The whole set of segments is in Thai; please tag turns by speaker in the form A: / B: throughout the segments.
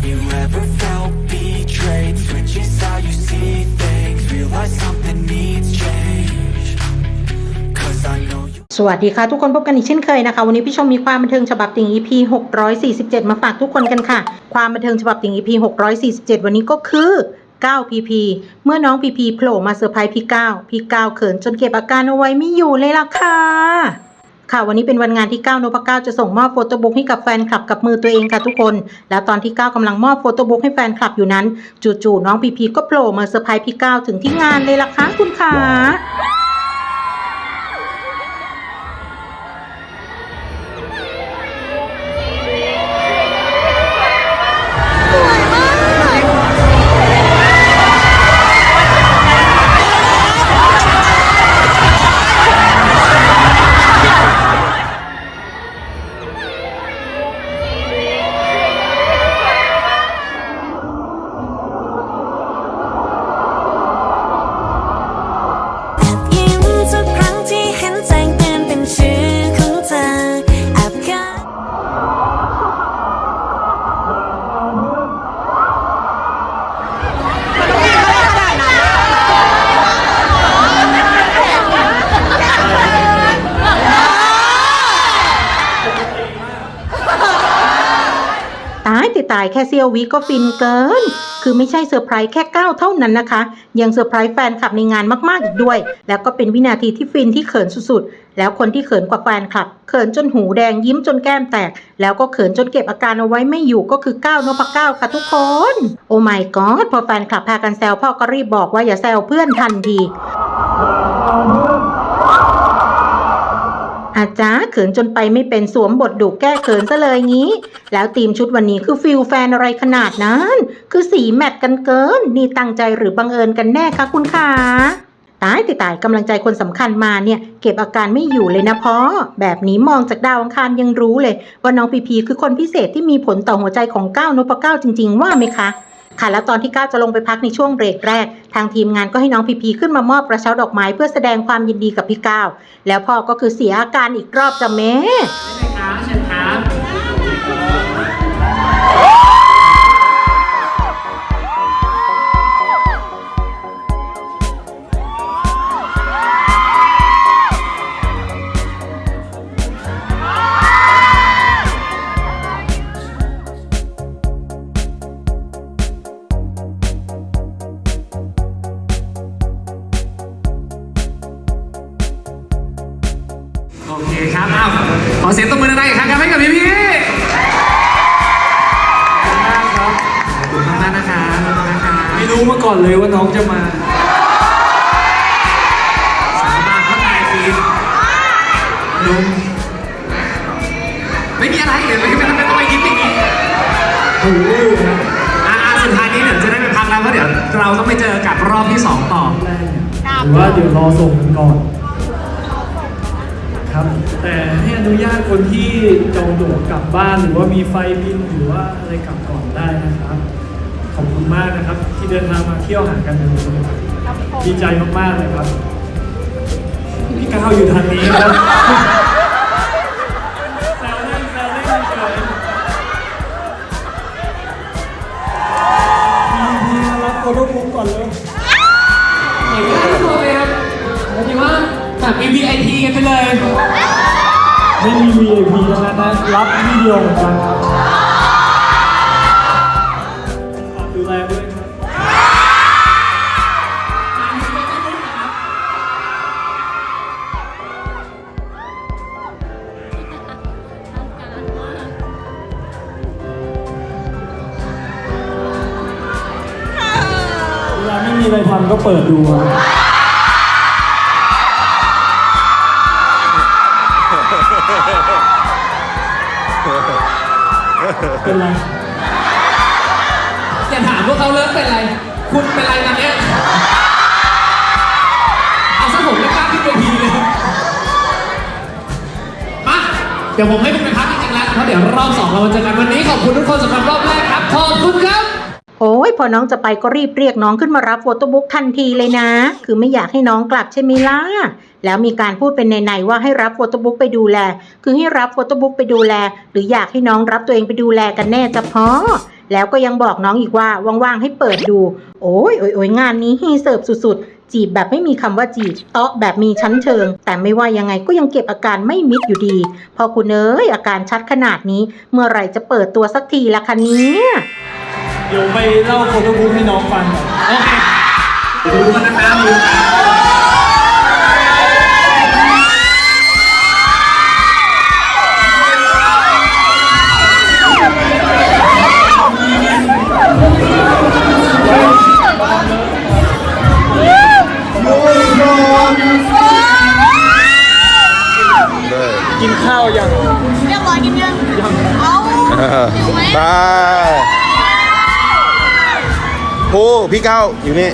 A: Have you ever felt betrayed? Switches how you see things Realize something needs change Cause I know you
B: สวัสดีค่ะ ทุกคนพบกันอีกเช่นเคยนะคะ วันนี้พี่ชมมีความบันเทิงฉบับติ่ง EP 647 มาฝากทุกคนกันค่ะ ความบันเทิงฉบับติ่ง EP 647 วันนี้ก็คือ9 PP เมื่อน้อง PP โผล่มาเซอร์ไพรส์พี่9พี่9เขินจนเก็บอาการเอาไว้ไม่อยู่เลยล่ะค่ะ ค่ะวันนี้เป็นวันงานที่ 9 นพเก้าจะส่งมอบโฟโต้บุ๊กให้กับแฟนคลับกับมือตัวเองค่ะทุกคน แล้วตอนที่ 9กำลังมอบโฟโต้บุ๊กให้แฟนคลับอยู่นั้น จู่ๆน้องพีพีก็โผล่มาเซอร์ไพรส์พี่9ถึงที่งานเลยล่ะค่ะคุณขา ววิก็ฟินเกิน คือไม่ใช่เซอร์ไพรส์แค่ก้าวเท่านั้นนะคะ ยังเซอร์ไพรส์แฟนคลับในงานมากๆอีกด้วย แล้วก็เป็นวินาทีที่ฟินที่เขินสุดๆ แล้วคนที่เขินกว่าแฟนคลับ เขินจนหูแดงยิ้มจนแก้มแตก แล้วก็เขินจนเก็บอาการเอาไว้ไม่อยู่ก็คือก้าวนพก้าวค่ะทุกคน โอ้ my god พอแฟนคลับพากันแซวพ่อก็รีบบอกว่าอย่าแซวเพื่อนทันที อาจารย์เขินจนไปไม่เป็นสวมบทดุแก้เขินซะเลยงี้ แล้วทีมชุดวันนี้คือฟิลแฟนอะไรขนาดนั้น คือสีแมทกันเกิน นี่ตั้งใจหรือบังเอิญกันแน่คะคุณขาตายติตายกำลังใจคนสำคัญมาเนี่ย เก็บอาการไม่อยู่เลยนะพ่อแบบนี้มองจากดาวอังคารยังรู้เลย ว่าน้องพีพีคือคนพิเศษที่มีผลต่อหัวใจของก้าวนพเก้าจริง ๆ ว่าไหมคะ ค่ะ แล้วตอนที่ก้าวจะลงไปพักในช่วงเบรกแรก ทางทีมงานก็ให้น้องพีพีขึ้นมามอบกระเช้าดอกไม้เพื่อแสดงความยินดีกับพี่ก้าวแล้วพ่อก็คือเสียอาการอีกรอบจ้ะแม่
C: ครับเชิญครับ น้อ
D: งจะมา
C: สาบาข้างในฟิล์มลุงไม่มีอะไรเลยไม่ไม่ไม่ต้องไปยิ้มอย่างนี้
D: โอ้โหนะ
C: อ่าสุดท้ายนี้เดี๋ยวจะได้ไปพักแล้วเพราะเดี๋ยวเราต้องไปเจอกับรอบที่สองต่อ
D: หรือว่าเดี๋ยวรอส่งกันก่อนครับ แต่ให้อนุญาตคนที่จองตั๋วกลับบ้านหรือว่ามีไฟบินหรือว่าอะไรกลับก่อนได้นะครับ ขอบคุณมากนะครับ ที่เดินทางมาเที่ยวหากันในวันนี้ดีใจมากๆเลยครับพี่ก้าวอยู่ทางนี้ครับแซวเล่นแซวเล่นเฉยๆพี่ๆรับโฟโต้บุ๊กก่อนเลย
C: อย่างนี้ทุกคนเลยครับผมคิดว่าแบบ VIP กันไปเลย
D: ไม่มี VIP แล้วนะรับวิดีโอเหมือนกันครับ ก็เปิดดูอะเป็นไร
C: อย่าถามพวกเขาเลิกเป็นไร คุณเป็นไรตอนเนี้ยเอาซะผมไม่กล้าขึ้นเวทีเลยมาเดี๋ยวผมให้คุณไปพักจริงๆแล้วเพราะเดี๋ยวรอบสองเรามาเจอกันวันนี้ขอบคุณทุกคนสำหรับรอบแรกครับ
B: โอ้ยพอน้องจะไปก็รีบเรียกน้องขึ้นมารับโฟโต้บุ๊กทันทีเลยนะ คือไม่อยากให้น้องกลับใช่ไหมล่ะแล้วมีการพูดเป็นในๆว่าให้รับโฟโต้บุ๊กไปดูแล คือให้รับโฟโต้บุ๊กไปดูแล หรืออยากให้น้องรับตัวเองไปดูแลกันแน่จะพอแล้วก็ยังบอกน้องอีกว่าว่างๆให้เปิดดู โอ้ยโอ้ยอยงานนี้ฮีเสิร์ฟสุดๆ จีบแบบไม่มีคำว่าจีบเตาะแบบมีชั้นเชิง แต่ไม่ว่ายังไงก็ยังเก็บอาการไม่มิดอยู่ดี พอคุณเอ้ยอาการชัดขนาดนี้ เมื่อไหร่จะเปิดตัวสักทีละคะเนี่ย
D: เดี๋ยวไปเล่าโฟโต้บุ๊กให้น้องฟังก่อน
C: โอเค ดูกันนะครับดูกัน
D: กิ
E: ภูพี่เก้าอยู่นี่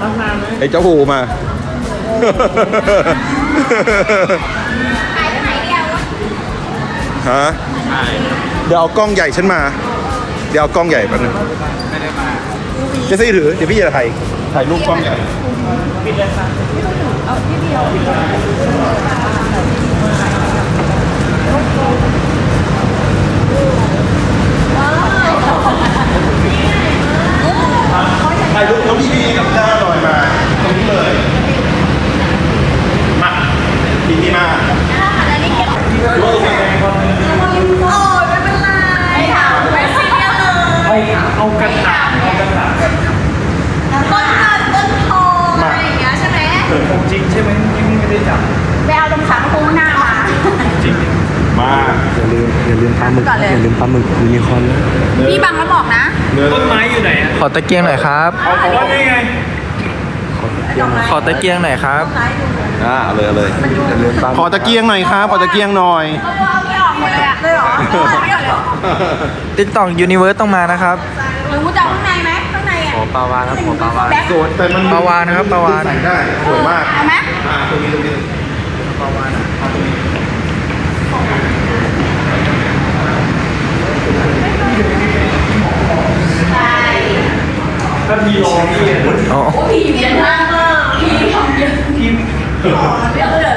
D: ตั้งนานไหม
E: ไอ้เจ้าภูมา
F: ขายไปไหนเดียว
E: ฮะเดี๋ยวเอากล้องใหญ่ฉันมา เดี๋ยวเอากล้องใหญ่แป๊บนึงจะซี่ถือเดี๋ยวพี่จะถ่ายถ่ายรูปกล้องใหญ่ ถ่ายรูปน้องพี่กับเจ้าหน่อยมาตรงนี้เลยมาพี่นี่มา
F: โอ้ยไม่เป็นไรถามไม่ซีเรียสเลย
D: เอากระถางเอากระถาง
F: ต้นเงินต้นทองอะไรอย่างเงี้ยใช่ไหม
D: ของจริงใช่ไหมที่นี่ไม่ได้จับ
F: ไปเอาตรงขาคูหน้ามา
D: จริง
E: มา
G: อย่าลืมอย่าลืมปลาหมึก
F: ก่อนเลย
G: อย่าลืมปลาหมึกยูนิคอร์นนะ
F: พี่บังแล้วบอกนะ
D: ต้นไม้อยู่ไหนอะ
G: ขอตะเกียงหน่อยครับ
D: เอาของว่าได้ไง
G: ขอตะเกียงหน่อยครับ
E: อ่าเอาเลยเอาเลย
G: อย่าลืมปลาหมึ
E: ขอตะเกียงหน่อยครับ ขอตะเกียงหน่อย
F: เอาไม่ออกหมดเลยอะเลยเหรอไม่ออกเลยเหรอ
G: ติ๊กต็อกยูนิเวิร์สต้องมานะครับ
F: หรือจะเอาข้างในไหมข้างในอะ
G: ขอปลาวานครับขอปลาวาน
F: แบ็ค
E: สวยแต่มัน
G: ปลาวาฬนะครับปลาวาฬ
E: ใส่ได้สวยมาก
F: เอาไหม
E: อ่าตรงนี้ตรงนี้ปลาวานเอาตรงนี้
D: ถ้าพี่ลองนี่
G: อ๋อ
F: พี่เย็นมากพี่ทำเยอะ
D: พี่
F: เดี๋ยวเดี๋ยว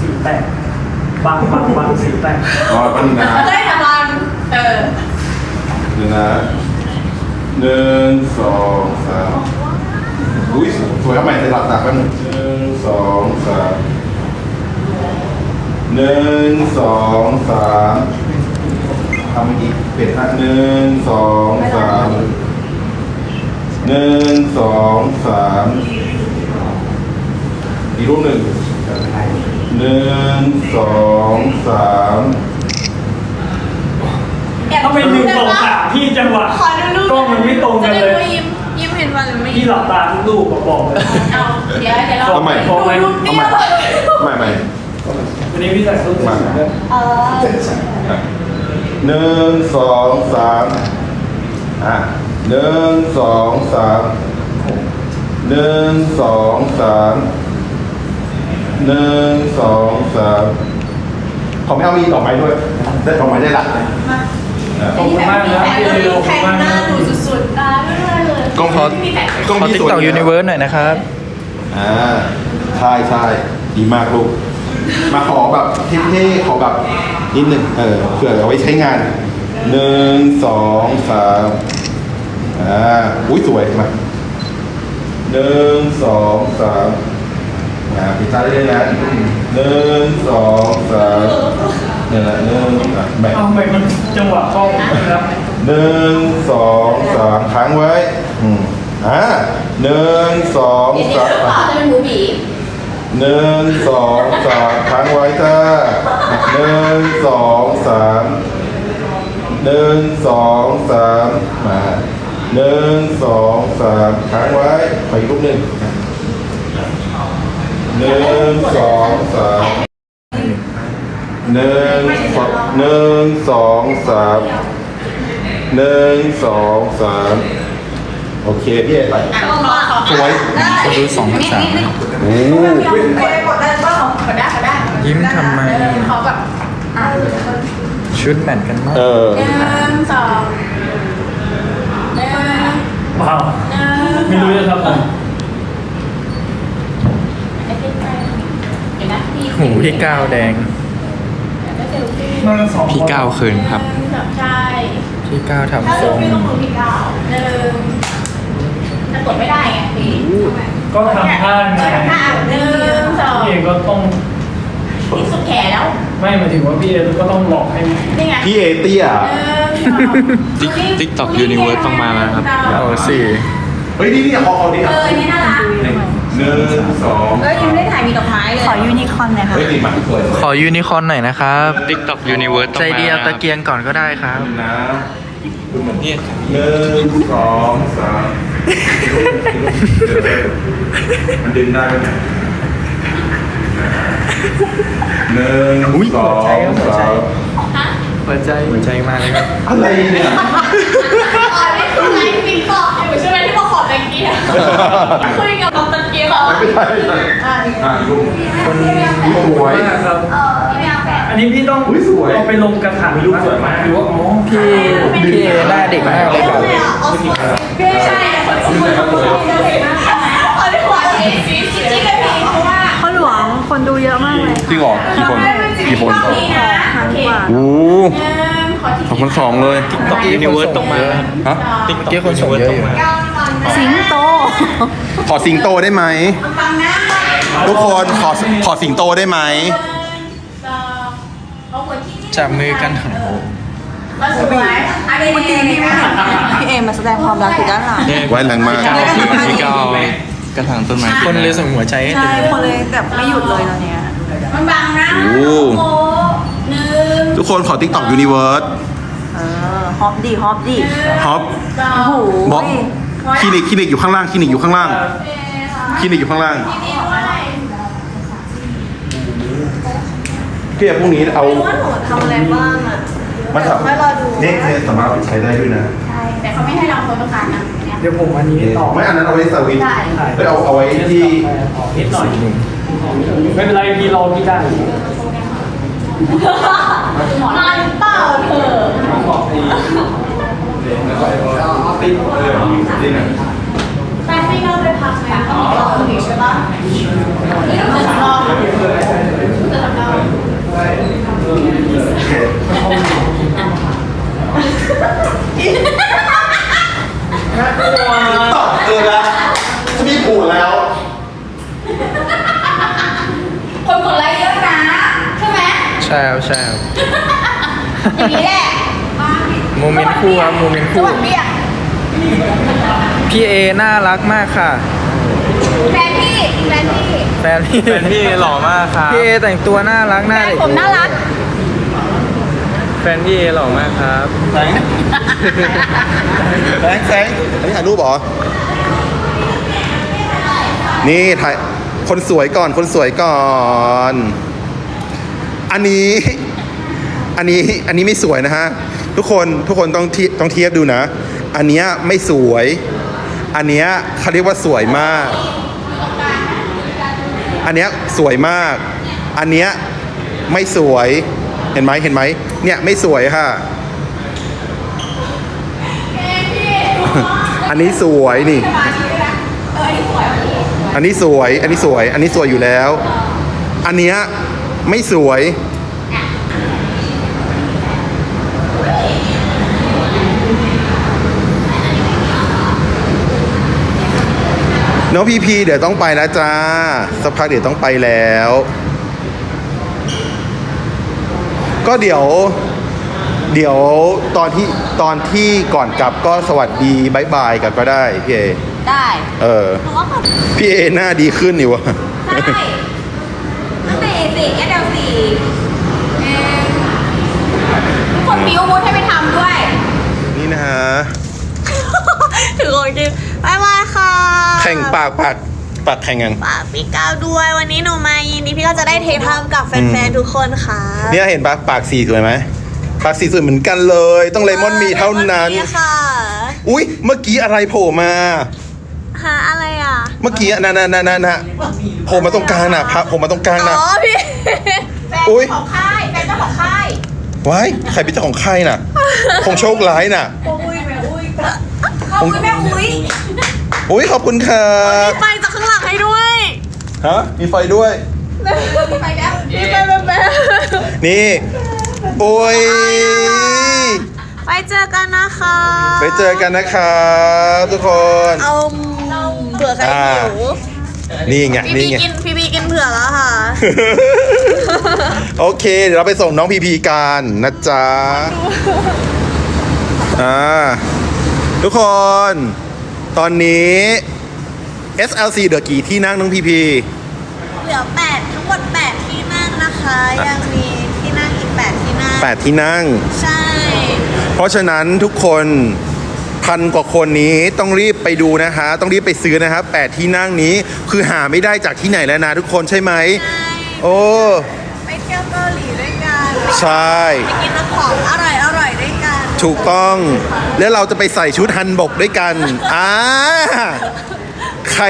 D: สีแตกบางบางบางสีแตก
E: รอแป๊บนึงนะ
F: เราได้ทำงานเออ
E: หนึ่งนะหนึ่งสองสามอุ้ยสวยเอาใหม่แต่หลับตาแป๊บนึงหนึ่งสองสามหนึ่งสองสามทำเมื่อกี้เปลี่ยนท่าหนึ่งสองสามหนึ่งสองสามอีกรูปหนึ่งหนึ่งสองสาม
D: ถ้าเป็นหนึ่งสองสามพี่จังหวะ
F: ขอดูรูป
D: กล้องมันไม่ตรงกันเลย
F: จะได้รู้ยิ้ม
D: พี่
F: ยิ้ม
D: หลับตาทุกรูปอะบอกเลย
F: เอาเดี๋ยวเดี๋ยวเรา
E: เอาใหม่
D: พอไหม
F: รูปนี้เรา
E: ไม่ไม่
D: วันนี้พี่ใส่รูปสวยๆด้วย
F: เออ
E: หนึ่งสองสามอะหนึ่งสองสามหนึ่งสองสามหนึ่งสองสามขอไม่เอามีดอกไม้ด้วย ได้ดอกไม้ได้ละ
D: ขอบคุณมากนะพี่เร็วขอบคุณมากนะ
F: สุด
E: กล้องพอดกล้อง
G: ขอ
E: ที่
G: ติ๊ก
E: สวย
G: ต็อกยูนิเวิร์สหน่อยนะครับ
E: อ่าใช่ใช่ดีมากลูก มาขอแบบเท่ๆขอแบบนิดหนึ่งเออเผื่อเอาไว้ใช้งานหนึ่งสองสามอ่าอุ้ยสวยมาหนึ่งสองสามอ่าพิซซ่าได้เลยนะหนึ่งสองสามเนี่ยแหละหนึ่งอะแบ่ง
D: เอาใหม่มันจังหวะกล้องนะครับ
E: หนึ่งสองสามค้างไว้ อืมอ่าหนึ่งสอง
F: เดี๋ยวนี้
E: สาม
F: รูปต่อจะเป็นหมูบี
E: หนึ่งสองสามค้างไว้จ้าหนึ่งสองสามหนึ่งสองสามมาหนึ่งสองสามค้างไว้ไปอีกรูปหนึ่งหนึ่งสองสามหนึ่งสองหนึ่งสองสามหนึ่งสองสาม โอเคพี่เอ๋ไปสวย
G: คนดูสองพันสาม
E: โอ้
F: กดได้กดได้ป่ะกดได้กดได้
G: ยิ้มทำไม
F: เขาแบบอะ
G: ชุดแมทกันมาก
E: เออ
F: หนึ่งสองหนึ่ง
D: ว้าว
F: หนึ่ง
D: ไม่รู้จะทำอะไร
F: เดี๋ยวนะพี่
G: หูพี่ก้าวแดง
D: มากันสองคน
G: พี่ก้าวคืนครับ
F: ใช่
G: พี่ก้าวทำทรง
F: จะก ดไม่ได้ไงพี่
D: ก็ทำท่าไง
F: ถ้าหนึ่งสอง
D: พี่เอก็ต้อง
F: ที่สุดแขนแล้ว
D: ไม่หมายถึงว่าพี่เอก็ต้องหลอกให้
F: นี่ไง
E: พี่เอเตี้ย
G: ติ๊กติ๊กต็อกยูนิเวิร์สต้องมาแล้วครับโอ้สี่
E: เฮ้ยนี่นี่ขอเขาดิ
F: เอออันนี้น่ารัก
E: หนึ่งสอง
F: เออยังไม่ได้ถ่ายมีดอกไม้เลยขอยูนิคอนเลยค่ะ
E: เฮ้ยติดมันสวย
G: ขอยูนิคอร์นหน่อยนะครับติ๊กต็อกยูนิเวิร์สใจเดียวตะเกียงก่อนก็ได้ครับ
E: นะ
G: นี่
E: หนึ่งสองสามมันดึงได้ไหมเนี่ยหนึ่งสองสาม
G: หัวใจหัวใจมากเลยครับ
E: อะไรเนี่ย
F: อ๋อนี่คือไลฟ์ติ๊กต็อกอยู่ใช่ไหมที่มาขอตะเกียบคุยกับตะเกียบ
E: ไม่ใช่ไม่ใช่อ่าลูกคนสวย
D: มากครับ นนี้พี่ต้อง
E: อุ๊ยสวย
D: เอาไปลงกระถางรูปสวยมากหรือว่าอ๋อ
G: พี่พี่เอหน้าเด็กมากเลยครับ
F: ใช่คนคนคนคนเออที่ขอเอซีจริงๆเลยพี่เพราะว่า
H: พ่อหลวงคนดูเยอะมากเลย
E: จริงเหรอกี่คนกี่คน
F: รอบนี้นะโอเค
E: โอ้
F: หนึ่งขอที่
E: ขอบคุณสองเลย
G: ติ๊กต็อกยูนิเวิร์สต้องมา
E: ฮะ
G: ติ๊กต็อกคนส่งเยอะอยู่
F: เก้าฟันนะ
H: สิงโต
E: ขอสิงโตได้ไหม
F: ฟังนะ
E: ทุกคนขอขอสิงโตได้ไหม
F: สองเอาหัวที่นี่
G: จับมือกันหน่อย
F: มาสวยอันนี้เมื่อกี้พี่ไม่เห็น
H: พี่เอมาแสดงความรักอยู่ด้านหลัง
E: ไว้แรงมาก
G: พี่ก้าวกระถางต้นไม้คนเลยส่งหัวใจให้
H: ใช่
G: เต็ม
H: คนเลยแบบไม่หยุดเลยตอนเนี้ย
F: มันบังนะ
E: โอ้
F: โอ้ หนึ่ง
E: ทุกคนขอ TikTok Universe
H: เออฮอปดีฮอปดี
E: ฮอป
F: สอ
H: โอ้
F: ง
H: โห
E: บอกคลินิกคลินิกอยู่ข้างล่างคลินิกอยู่ข้างล่างคลินิกอยู่ข้างล่าง
F: นี่ ด้วย
E: พี่พรุ่งนี้เอา
H: ว่าหนูทำอะไรบ้างอะ
E: มันสามเนี่ยเนี่ยสามารถใช้ได้ด้วยนะ
F: ใช่แต่เขาไม่ให้เราโพสต์ประกาศนะเนี่ย
D: เดี๋ยวผมอันนี้ต่อ
E: ไม่อันนั้นเอาไว้สวิตช์
F: ได้
E: ไม่เอาเอาไว้ที่
D: นิดหน่อยไม่เป็นไรพี่รอพี่ได้
F: มาหรือเปล่าเธอ
E: ติดเออนี่นะ
F: แป้งไม่เล่าไปพักไหมอะต้องรอตรงนี้ใช่ปะนี่ต้องจะรอจะทำเรา
E: ตอบเออแล้วจะมีผัวแล้ว
F: คนกดไลค์เยอะนะ ใช่ไหม
G: ใช่ครับใช่ครับ
F: อย่างนี้แหละ
G: โมเมนต์คู่ครับโมเมนต์
F: ส
G: คู่
F: วัสดีอะ
G: พี่เอน่ารักมากค่ะ
F: แฟนพี่แฟนพี่
G: แฟนพี่แฟนพี่หล่อมากครับ พี่เอแต่งตัวน่ารัก
F: แฟ
G: น่านเด็ก
F: ผมน่ารัก
G: แฟนพี่เอหล่อมากครับ
E: แสงแสงแสงอันนี้ถ่ายรูปเหรอ นี่ถ่ายคนสวยก่อนคนสวยก่อน อันนี้ อันนี้อันนี้ไม่สวยนะฮะ ทุกคนทุกคนต้องเทียต้องเทียบดูนะ อันเนี้ยไม่สวย อันเนี้ยเขาเรียกว่าสวยมาก อันเนี้ยสวยมาก อันเนี้ยไม่สวย เห็นไหมเห็นไหม เนี่ยไม่สวยค่ะ อันนี้สวยนี่ อันนี้สวย อันนี้สวย อันนี้สวยอยู่แล้ว อันเนี้ยไม่สวย น้องพีพีเดี๋ยวต้องไปแล้วจ้าสักพักเดี๋ยวต้องไปแล้ว ก็เดี๋ยว เดี๋ยวตอนที่ตอนที่ก่อนกลับก็สวัสดีบายบายกันก็ได้พี่เอ
F: ได้
E: เออ
F: เพราะว่าเขา
E: พี่เอหน้าดีขึ้นนี่วะ
F: ใช่ตั้งแต่เอสี่เอเดลสี่เออทุกคนมีอาวุธให้ไปทำด้วย
E: นี่นะฮะ
H: ถือของจริ
E: ข่งปากปากปากแข่งกัน
H: ฝากพี่ก้าวด้วยวันนี้หนูมายินดีพี่ก้าวจะได้เททำกับแฟนๆทุกคนค่ะ
E: เนี่ยเห็นปากปากสีสวยไหมปากสีสวยเหมือนกันเลย ต้องเลมอนมีเท่านั้น
H: เลมอค่ะ
E: อุ้ยเมื่อกี้อะไรโผล่มา
H: หาอะไรอะ
E: เมื่อกี้น่ะน่ะน่ะน่ะน่ะโผล่มาตรงกลางน่ะพระโผล่มาตรงกลาง
H: อ๋
E: น่ะ
H: อพี่
F: แฟน
E: อุ๊ย
F: เจ้าของค่ายแฟนเจ้าของค่าย
E: ว้ายใครเป็นเจ้าของใครน่ะ คงโชคร้ายน่ะ
F: อุ้ยแม่อุ้ยเขาคือแม่อุ้ย
E: อุ้ยขอบคุณครับ
H: ไปจากข้างหลังให้ด้วย
E: ฮะมีไฟด้วย
F: มีไปแล้ว
H: มีไปแบบแบบ
E: นี่ โอ้ย
H: ไปเจอกันนะคะ
E: ไปเจอกันนะครับทุกคน
H: เอาเผื่อใคร
E: อ่า
H: หิว
E: นี่ไง
H: พี่
E: นี่
H: พี
E: ไง
H: กินพี่พีกินเผื่อแล้วค่ะ
E: โอเค เดี๋ยวเราไปส่งน้องพีพีกันนะจ๊ะอ่าทุกคน ตอนนี้ SLC เหลือกี่ที่นั่งน้องพีพี
H: เหลือ8ทั้งหมด8ที่นั่งนะคะ ยังมีที่นั่งอีก8ที่นั่ง
E: 8 ที่นั่ง
H: ใช่
E: เพราะฉะนั้นทุกคนพันกว่าคนนี้ต้องรีบไปดูนะคะ ต้องรีบไปซื้อนะครับแปดที่นั่งนี้คือหาไม่ได้จากที่ไหนแล้วนะทุกคนใช่ไหม
H: ใช่
E: โอ้
H: ไปเที่ยวเกาหลีด้วยกัน
E: ใช่
H: ไปกินน้ำของอร่อยอร่อยด้วยกัน
E: ถูกต้อง แล้วเราจะไปใส่ชุดฮันบกด้วยกัน อ่า ใคร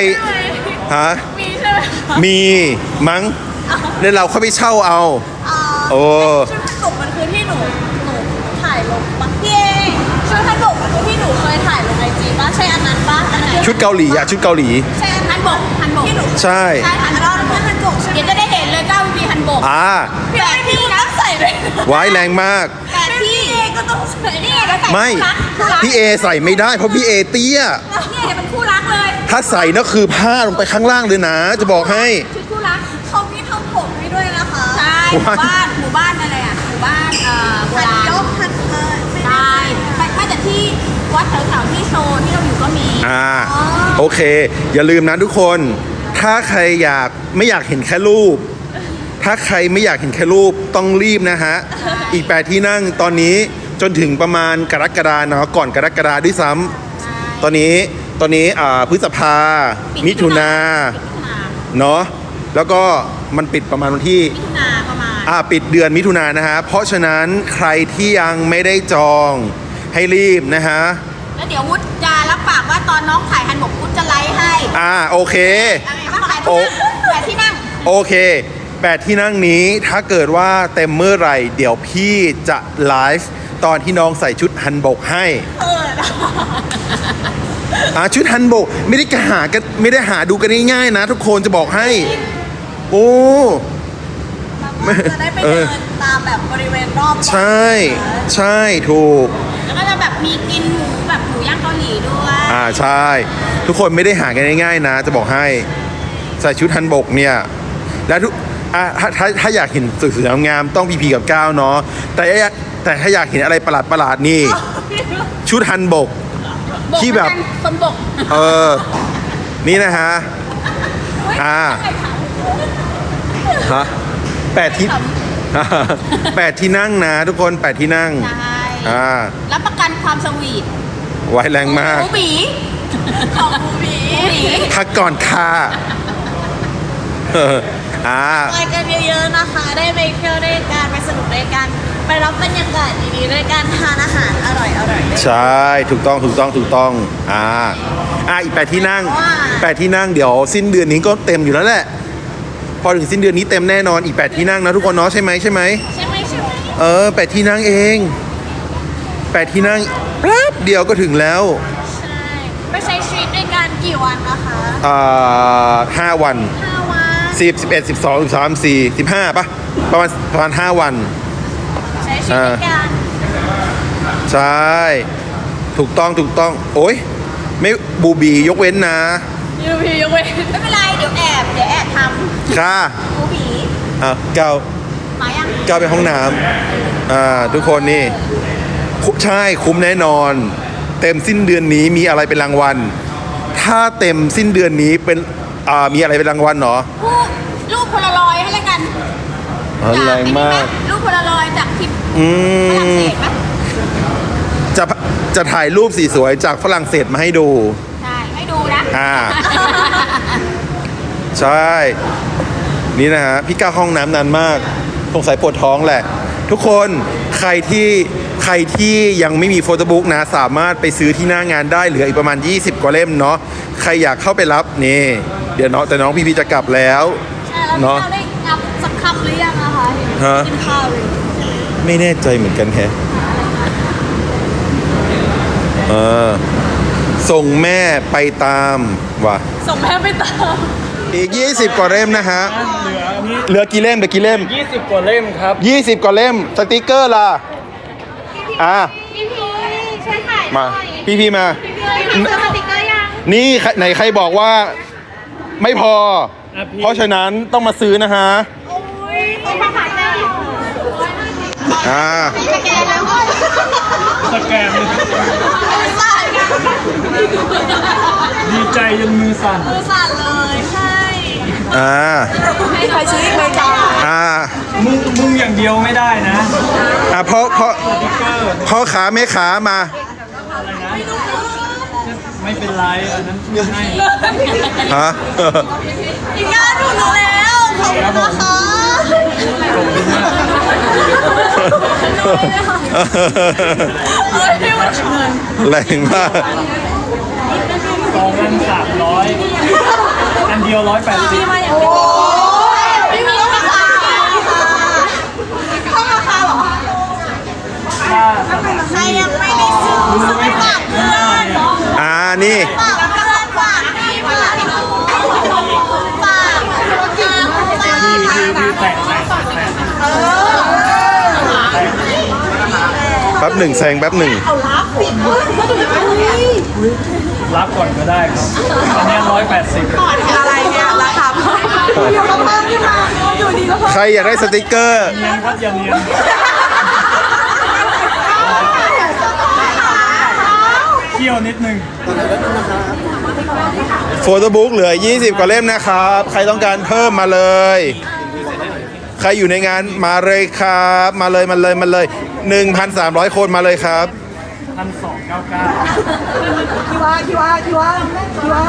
E: ฮะ
H: มีใช่ไหม
E: มีมั้ง แล้วเราเข้าไปเช่าเอา
H: อ๋อ
E: โอ้
H: ชุดพันบุกมันคือที่หนู หนูถ่ายลงปะพี่เองชุดพันบุกมันคือที่หนูเคยถ่ายลงไอจีปะใช่อันนั้นปะอันไหน
E: ชุดเกาหลีอะชุดเกาหลี
H: ใช่อันพันบกพันบกที่หนู
E: ใช่
H: ใช่พันบกพันบกใช่ไหมเดี๋ยวจะได้เห็นเลยก้าววีพันบก
E: อ่า
H: แต่ที่น้ำใส่เลย
E: ไว้แรงมาก
H: แต่ที่เอ ก็ต้องใส่นี่ก็ใส่
E: ไม่
H: คู่รักคู่รัก
E: พี่เอใส่ไม่ได้เพราะพี่เอเตี้ย
H: นี่เดี๋ยวเป็นคู่รักเลย
E: ถ้าใส่นะคือผ้าลงไปข้างล่างเลยนะ จะบอกให้
H: ชุดคู่รักเขามีทำผมให้ด้วยนะคะใช่หมู่
E: ว้าย
H: บ้านหมู่บ้านอะไรอะหมู่บ้านเอ่อโบราณยกพันเออใช่ไม่ไม่แต่ที่วัดแถวๆที่โซนที่เราอยู่ก็มี
E: อ่า
H: อ๋อ
E: โอเค อย่าลืมนะทุกคน ถ้าใครอยากไม่อยากเห็นแค่รูป ถ้าใครไม่อยากเห็นแค่รูปต้องรีบนะฮะ อีกแปดที่นั่งตอนนี้ จนถึงประมาณกรกฎาเนาะก่อนกรกฎาด้วยซ้ำตอนนี้ตอนนี้อ่าพฤษภามิถุนา
H: มิถุนา
E: เนาะแล้วก็มันปิดประมาณวันที่
H: มิถุนาประมาณ
E: อ่าปิดเดือนมิถุนายนนะฮะ เพราะฉะนั้นใครที่ยังไม่ได้จองให้รีบนะฮะ
H: แล้วเดี๋ยววุฒิจะรับปากว่าตอนน้องถ่ายฮันบกวุฒิจะไลฟ์ให้
E: อ่าโอเค
H: อะไรบ้างถ่าย
E: โอ้
H: ที่นั่งแต่ที่นั่ง
E: โอเคแปดที่นั่งนี้ถ้าเกิดว่าเต็มเมื่อไหร่ เดี๋ยวพี่จะไลฟ์ ตอนที่น้องใส่ชุดฮันบกให้
H: เออ
E: อ่าชุดฮันบกไม่ได้หากันไม่ได้หาดูกันง่ายๆนะ ทุกคนจะบอกให้ โอ้
H: จะได้ไป
E: เอ
H: เดิ
E: อ
H: นตามแบบบริเวณรอบ
E: ใช่ ใช่ถูก
H: แล้วก็จะแบบมีกินหมูแบบหมูย่างเกาหลีด้วย
E: อ่าใช่ ทุกคนไม่ได้หากันง่ายๆนะ จะบอกให้ ใส่ชุดฮันบกเนี่ย แล้วทุกอะถ้าถ้าถ้าอยากเห็นสวยๆงามๆต้องพีพีกับก้าวเนาะแต่ถ้า แต่ถ้าอยากเห็นอะไรประหลาดประหลาดๆนี่ ชุดฮันบก ที่แบบ
H: คนบก
E: เออ นี่นะฮะ อ่า ฮะแปดที่แปดที่นั่งนะทุกคนแปดที่นั่ง
H: ใช่
E: อ่า
H: รับประกันความสวีท
E: ไว้แรงมาก
H: หมูบีของหมูบีหมูบี
E: พักก่อนค่ะเอออ่า
H: ไปกันเยอะๆนะคะ ได้ไปเที่ยวด้วยกันไปสนุกด้วยกัน ไปรับบรรยากาศดีๆด้วยกันทานอาหารอร่อยๆด้วยกัน
E: ใช่ถูกต้องถูกต้องถูกต้องอ่าอ่าอีกแปดที่นั่ง
H: ว่า
E: แปดที่นั่งเดี๋ยวสิ้นเดือนนี้ก็เต็มอยู่แล้วแหละ พอถึงสิ้นเดือนนี้เต็มแน่นอนอีกแปดที่นั่งนะทุกคนเนาะใช่ไหมใช่ไหม
H: ใช่ไหมใช่ไหม
E: เออแปดที่นั่งเองแปดที่นั่งแป๊บเดียวก็ถึงแล้ว
H: ใช่ไปใช้ชีวิตด้วยกันกี่วันนะคะ
E: อ่าห้าวัน
H: ห้าวัน
E: สิบสิบเอ็ดสิบสองสิบสามสี่สิบห้าปะประมาณประมาณห้าวัน
H: ใช้ชีวิตด้วยกัน
E: ใช่ ถูกต้องถูกต้อง โอ้ยไม่บูบียกเว้นนะ
H: ยูพียกเว้นไม่เป็นไร เดี๋ยวแอบ เดี๋ยวแอบท
E: ค่ะำ
H: หมูบี
E: อะเก้า
H: มายัง
E: ก้าวไปห้องน้ำอ่า ทุกคนนี่คุใช่คุ้มแน่นอน เต็มสิ้นเดือนนี้มีอะไรเป็นรางวัล ถ้าเต็มสิ้นเดือนนี้เป็นอ่ามีอะไรเป็นรางวัลเหรอ
H: รูปรูปโพลารอยด์ให้แล้วกัน
E: อะไร
H: จากไอ้นี่
E: มา
H: ไห
E: ก
H: รูปโพลารอยด์จากทิป
E: อื
H: ฝรั่ง
E: ม
H: เศสไหม
E: จะจะถ่ายรูปสีสวยจากฝรั่งเศสมาให้ดู
H: ใช่ให้ดูนะ
E: อ่า ใช่ นี่นะฮะ พี่ก้าวเข้าห้องน้ำนานมากสงสัยปวดท้องแหละ ทุกคนใครที่ใครที่ยังไม่มีโฟโต้บุ๊กนะ สามารถไปซื้อที่หน้างานได้เหลืออีกประมาณ 20 กว่าเล่มเนาะใครอยากเข้าไปรับนี่ เดี๋ยวเนาะแต่น้องพี่พีจะกลับแล้ว
H: ใช่แล้ว
E: เนอะ
H: เราได้นับสักคำหรือยังอะคะ
E: ฮะ
H: กินข้าวหรือ
E: ไม่แน่ใจเหมือนกันแฮะเออส่งแม่ไปตามว่ะ
H: ส่งแม่ไปตาม
E: อีก 20 กว่าเล่มนะฮะ
D: เหลืออันนี้
E: เหลือกี่เล่มเหลือกี่เล่ม
D: 20กว่าเล่มครับ
E: 20 กว่าเล่มสติกเกอร์ล่ะอ่า
H: พี่พี
E: มา พี่พี่มานี่ใครไหนใครบอกว่าไม่พอ
D: อะพี่
E: เพราะฉะนั้นต้องมาซื้อนะฮะอ่า
D: สแกนเลยดีใจจนมือสั่น
H: สั่นเลยใช่
E: อ่า
H: มีใครซื้ออีกไหมจ๊ะ
E: อ่า
D: มึงมึงอย่างเดียวไม่ได้นะ
E: อ่าเพราะเพราะ
D: สติ๊กเกอร์
E: พ่อขาแม่ขามา
D: อะไรนะไม่เป็นไรอันนั้นพูดให้
E: ฮะ
H: อีกงานถูกแล้วขอบคุณนะคะเฮ้ยพี่มันชน
E: แรงมาก
D: สองอันสามร้อยอันเดียวร้อยแปดสิบ
H: มาอย่างนี้โอ้ยพี่มีราคาเข้าราคาเหรอ
D: ค่า
H: ใครยังไม่ได้ซื้อซื้อฝากเพื่อน
E: อ่านี่
H: ฝากเพื่อนฝากพี่ฝากน้องฝากฝากฝาก
D: ดีดีดีแตะแตะแตะ
E: แป๊บหนึ่งแซงแป๊บหนึ่ง
D: รับก่อนก็ได้ครับอันเนี้ร้อยแปดสิบ
H: อะไรเนี่ยราคาเพิ่มอยู่ก็เพิ่มขึ้นมาอยู่ดีก็เพิ่ม
E: ใครอยากได้สติกเกอร์
D: เนียนครับอย่าเนียนเที่ยวนิดนึง
E: โฟโต้บุ๊กเหลือ 20 กว่าเล่มนะครับ ใครต้องการเพิ่มมาเลย ใครอยู่ในงานมาเลยครับ มาเลยมาเลยมาเลย 1,300 คนมาเลยครับ
D: พันสองเก้าเก้า
H: คิดว่าคิดว่าคิดว่าคิดว่า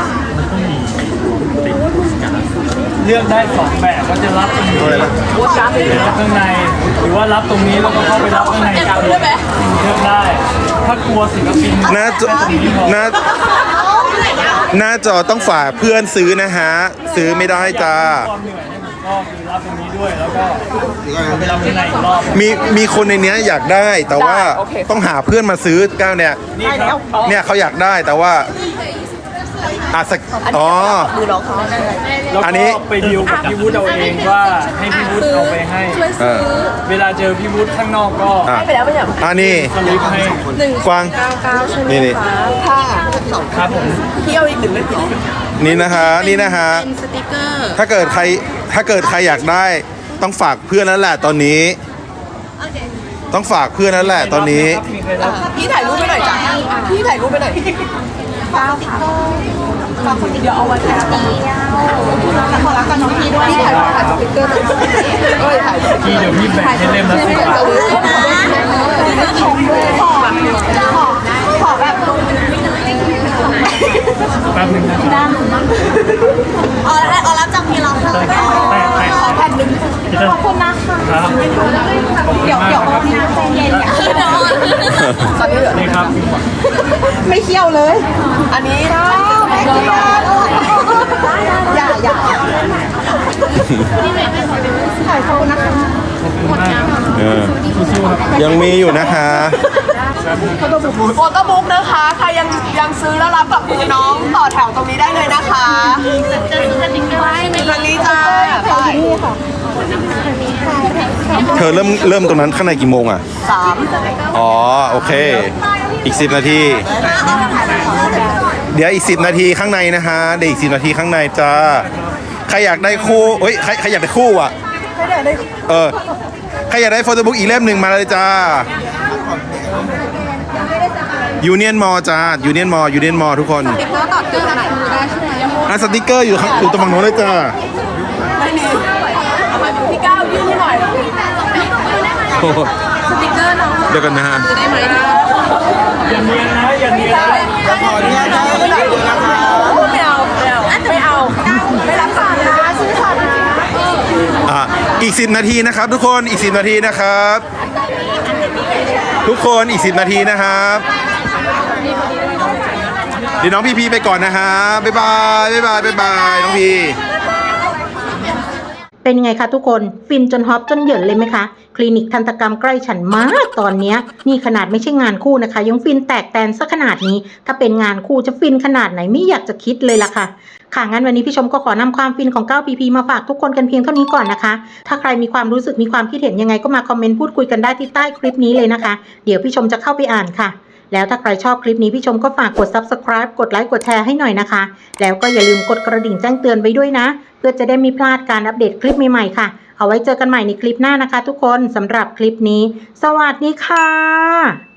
D: เลือกได้สองแบบว่าจะรับตรงนี้รับข้างใน หรือว่ารับตรงนี้แล้วก็เข้าไปรับข้างในกันเลือกได้ ถ้ากลัวศิลปิน
E: หน้าจอ
D: ตรงนี้พอ
E: หน้าหน้าจอต้องฝากเพื่อนซื้อนะฮะ ซื้อไม่ได้จ้า
D: ความเหนื่อยเนี่ยผม ก็คือรับตรงนี้ด้วยแล้วก็เอาไปรับข้างในอีกรอบ
E: มีมีคนในเนี้ยอยากได้แต่ว่าต้องหาเพื่อนมาซื้อก้าวเนี่ย
D: นี่ครับ
E: เนี่ยเขาอยากได้แต่ว่าอาสกอ๋อ
D: แล้ว
E: อันนี้
D: ก็ไปดีลกับพี่วุฒิเอาเองว่าให้พี่วุฒิเอาไปให้
E: เออ
D: เวลาเจอพี่วุฒิข้างนอกก็
E: อะอันนี้
D: สลิปให้
E: กวางนี่นี่
D: ครับผม
E: นี่ นะฮะนี่นะฮะถ้าเกิดใครถ้าเกิดใครอยากได้ ต้องฝากเพื่อนแล้วแหละตอนนี้ ต้องฝากเพื่อนแล้วแหละตอนนี้
D: มีใครรับ
H: พี่ถ่ายรูปไปหน่อยจ้ะพี่ถ่ายรูปไปหน่อยป้าค่ะป้าคนเดียวเอาไว้ถ่ายตีแต่ขอรักกันน้องพี่ด้วยพี่ถ่ายถ่ายสติ๊กเกอร์เอ้ยถ่าย
D: พี่เดี๋ยวพี่แบ่งให้เล่มละสิบบาท
H: ขอขอขอแบบ
D: แป๊บนึงนะ ครับ
H: เอาเอารับจากพี่เราค่ะ
D: แต่แต่
H: ขอแผ่นหนึ่ง
D: ขอบคุณนะคะครับขอบคุณ
H: เดี๋ยว
D: มาก
H: เดี๋ยว
D: นะครับ
H: น้ำใจเย็นอย่าขึ้นนอน
D: นี่ครับ
H: ไม่เคี่ยวเลย อันนี้ไม่เคี่ยวอย่าอย่าถ่ายขอบคุณนะคะ
D: ขอบคุณมากครับ
E: เออ
D: สู้ๆครับ
E: ยังมีอยู่นะคะ
H: โฟโต้บุ๊กนะคะ ใครยังยังซื้อแล้วรับกับมือน้องต่อแถวตรงนี้ได้เลยนะคะจะซื้อสติ๊กเกอร์ไว้ทางนี้จ้าไป
E: เธอเริ่มเริ่มตรงนั้นข้างในกี่โมงอะ
H: สาม
E: อ๋อ โอเค อีก 10 นาที เดี๋ยวอีก 10 นาทีข้างในนะฮะ เดี๋ยวอีก 10 นาทีข้างในจ้า ใครอยากได้คู่เฮ้ย ใครใครอยากได้คู่อะ เออ ใครอยากได้โฟโต้บุ๊กอีกเล่มหนึ่งมาเลยจ้ายูเนียนมอจ้ายูเนียนมอยูเนียนมอทุกคน
H: ติ๊กเกอร์ต่อเกอร์ไหนมือได้ใช่ไหม
E: อะสติกเกอร์อยู่ข้างอยู่ตรงฝั่งโน้นเลยจ้า
H: ไม่มีพี่ก้าวยื่นให้หน่อย
E: โอ้โห
H: สติ๊กเกอร์น้อง
E: เดี๋ยวกันนะฮะ
H: ได้ไหมนะ
D: อย่าเนียนนะอย่าเนียนนะ
H: ไม่เอาไม่เอาไม่เอาไม่รับสายนะซื้อสายนะ
E: อีก 10 นาทีนะครับ ทุกคนอีก 10 นาทีนะครับ ทุกคนอีก 10 นาทีนะครับเดี๋ยวน้องพีพีไปก่อนนะฮะบ๊ายบายบ๊ายบายบ๊ายบายน้องพี
B: เป็นยังไงคะทุกคนฟินจนฮอปจนเหยินเลยไหมคะ คลินิกทันตกรรมใกล้ฉันมากตอนนี้นี่ขนาดไม่ใช่งานคู่นะคะ ยังฟินแตกแตนซะขนาดนี้ ถ้าเป็นงานคู่จะฟินขนาดไหนไม่อยากจะคิดเลยล่ะค่ะ ค่ะงั้นวันนี้พี่ชมก็ขอนำความฟินของ 9PP มาฝากทุกคนกันเพียงเท่านี้ก่อนนะคะ ถ้าใครมีความรู้สึกมีความคิดเห็นยังไงก็มาคอมเมนต์พูดคุยกันได้ที่ใต้คลิปนี้เลยนะคะ เดี๋ยวพี่ชมจะเข้าไปอ่านค่ะ แล้วถ้าใครชอบคลิปนี้พี่ชมก็ฝากกด subscribe กดไลค์กดแชร์ให้หน่อยนะคะ แล้วก็อย่าลืมกดกระดิ่งแจ้งเตือนไว้ด้วยนะ เพื่อจะได้ไม่พลาดการอัปเดตคลิปใหม่ๆค่ะ เอาไว้เจอกันใหม่ในคลิปหน้านะคะ ทุกคนสำหรับคลิปนี้ สวัสดีค่ะ